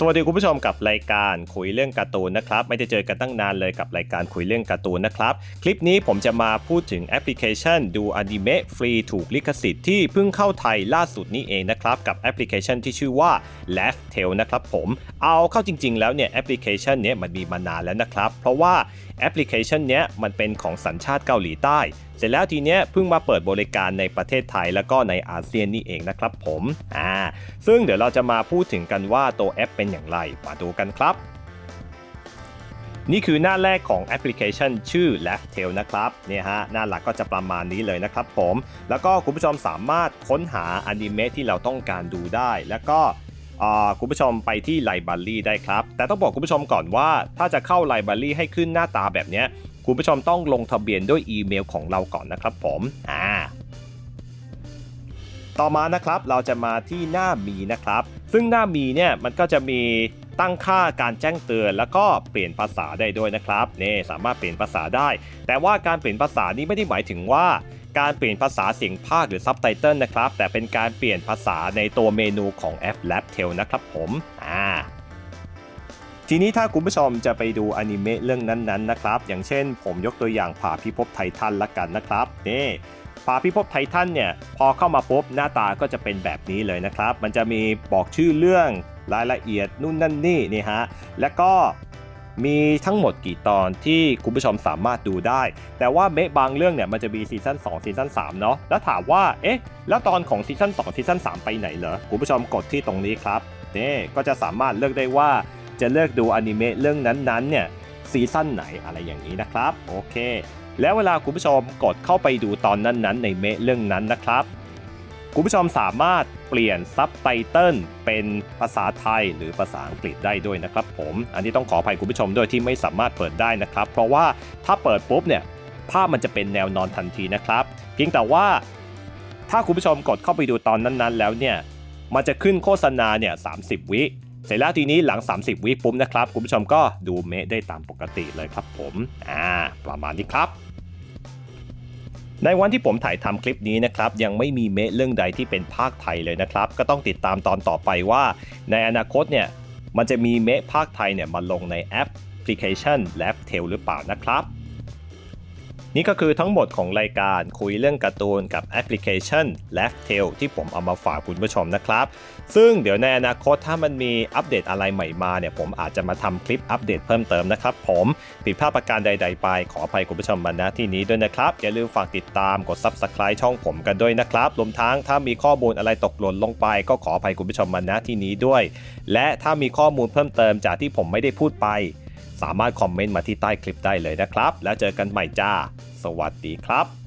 สวัสดีคุณผู้ชมกับรายการคุยเรื่องการ์ตูนนะครับ ไม่ได้เจอกันตั้งนานเลยกับรายการคุยเรื่องการ์ตูนนะครับ คลิปนี้ผมจะมาพูดถึงแอปพลิเคชันดูอนิเมะฟรีถูกลิขสิทธิ์ที่เพิ่งเข้าไทยล่าสุดนี้เองนะครับ กับแอปพลิเคชันที่ชื่อว่า Laugh Tale นะครับผมเอาเข้าจริงๆแล้วเนี่ยแอปพลิเคชันเนี้ยมันมีมานานแล้วนะครับ เพราะว่า แอปพลิเคชันเนี้ยมันเป็นของสัญชาติเกาหลีใต้ เสร็จแล้วทีเนี้ยเพิ่งมาเปิดบริการในประเทศไทยแล้วก็ในอาเซียนนี่เองนะครับผมอ่าซึ่งเดี๋ยวเราจะมาพูดถึงกันว่าตัวแอปเป็นอย่างไรมาดูกันครับ นี่คือหน้าแรกของแอปพลิเคชันชื่อ Left a i l นะครับเนี่ยฮะหน้าหลักก็จะประมาณนี้เลยนะครับผม แล้วก็คุณผู้ชมสามารถค้นหาอนิเมะที่เราต้องการดูได้ แล้วก็ คุณผู้ชมไปที่ไลบรารีได้ครับ แต่ต้องบอกคุณผู้ชมก่อนว่าถ้าจะเข้าไลบรารีให้ขึ้นหน้าตาแบบนี้คุณผู้ชมต้องลงทะเบียนด้วยอีเมลของเราก่อนนะครับผมอ่าต่อมานะครับเราจะมาที่หน้ามีนะครับ ซึ่งหน้ามีเนี่ยมันก็จะมี ตั้งค่าการแจ้งเตือน แล้วก็เปลี่ยนภาษาได้ด้วยนะครับนี่สามารถเปลี่ยนภาษาได้ แต่ว่าการเปลี่ยนภาษานี้ไม่ได้หมายถึงว่าการเปลี่ยนภาษาเสียงภาคหรือซับไตเติลนะครับ แต่เป็นการเปลี่ยนภาษาในตัวเมนูของแอป l a b t a i l นะครับผมอ่าทีนี้ถ้าคุณผู้ชมจะไปดูอนิเมะเรื่องนั้นๆนะครับ อย่างเช่น ผมยกตัวอย่างผ่าพิภพไททันละกันนะครับนี่ผ่าพิภพไททันเนี่ยพอเข้ามาปุ๊บหน้าตาก็จะเป็นแบบนี้เลยนะครับ มันจะมีบอกชื่อเรื่อง รายละเอียดนู่นนั่นนี่นี่ฮะแล้วก็มีทั้งหมดกี่ตอนที่คุณผู้ชมสามารถดูได้ แต่ว่าเมะบางเรื่องเนี่ยมันจะมีซีซั่น2ซีซั่น3เนาะแล้วถามว่าเอ๊ะแล้วตอนของซีซั่น2ซีซั่น3ไปไหนเหรอคุณผู้ชมกดที่ตรงนี้ครับนี่ก็จะสามารถเลือกได้ว่าจะเลือกดูอนิเมะเรื่องนั้นๆเนี่ยซีซั่นไหนอะไรอย่างนี้นะครับโอเค แล้วเวลาคุณผู้ชมกดเข้าไปดูตอนนั้นๆ ในเมะเรื่องนั้นนะครับ คุณผู้ชมสามารถเปลี่ยนซับไตเติลเป็นภาษาไทยหรือภาษาอังกฤษได้ด้วยนะครับผม อันนี้ต้องขออภัยคุณผู้ชมด้วยที่ไม่สามารถเปิดได้นะครับ เพราะว่าถ้าเปิดปุ๊บเนี่ยภาพมันจะเป็นแนวนอนทันทีนะครับ เพียงแต่ว่าถ้าคุณผู้ชมกดเข้าไปดูตอนนั้นๆ แล้วเนี่ยมันจะขึ้นโฆษณาเนี่ย30 วิเสร็จแล้วทีนี้หลัง 30 วิปุ๊บนะครับ คุณผู้ชมก็ดูเมะได้ตามปกติเลยครับผม อ่า ประมาณนี้ครับ ในวันที่ผมถ่ายทำคลิปนี้นะครับยังไม่มีเมะเรื่องใดที่เป็นภาคไทยเลยนะครับ ก็ต้องติดตามตอนต่อไปว่า ในอนาคตเนี่ยมันจะมีเมะภาคไทยเนี่ยมาลงในแอปพลิเคชัน l a b t a i l หรือเปล่านะครับ นี่ก็คือทั้งหมดของรายการคุยเรื่องการ์ตูนกับแอปพลิเคชัน l a f t a i l ที่ผมเอามาฝากคุณผู้ชมนะครับ ซึ่งเดี๋ยวในอนาคตถ้ามันมีอัปเดตอะไรใหม่มาเนี่ยผมอาจจะมาทำคลิปอัปเดตเพิ่มเติมนะครับผมผิดพลาดประการใด ๆ ไป ขออภัยคุณผู้ชมมาณที่นี้ด้วยนะครับ อย่าลืมฝากติดตามกด Subscribe ช่องผมกันด้วยนะครับรวมทั้งถ้ามีข้อมูลอะไรตกหล่นลงไป ก็ขออภัยคุณผู้ชมมาณที่นี้ด้วย และถ้ามีข้อมูลเพิ่มเติมจากที่ผมไม่ได้พูดไป สามารถคอมเมนต์มาที่ใต้คลิปได้เลยนะครับ แล้วเจอกันใหม่จ้า สวัสดีครับ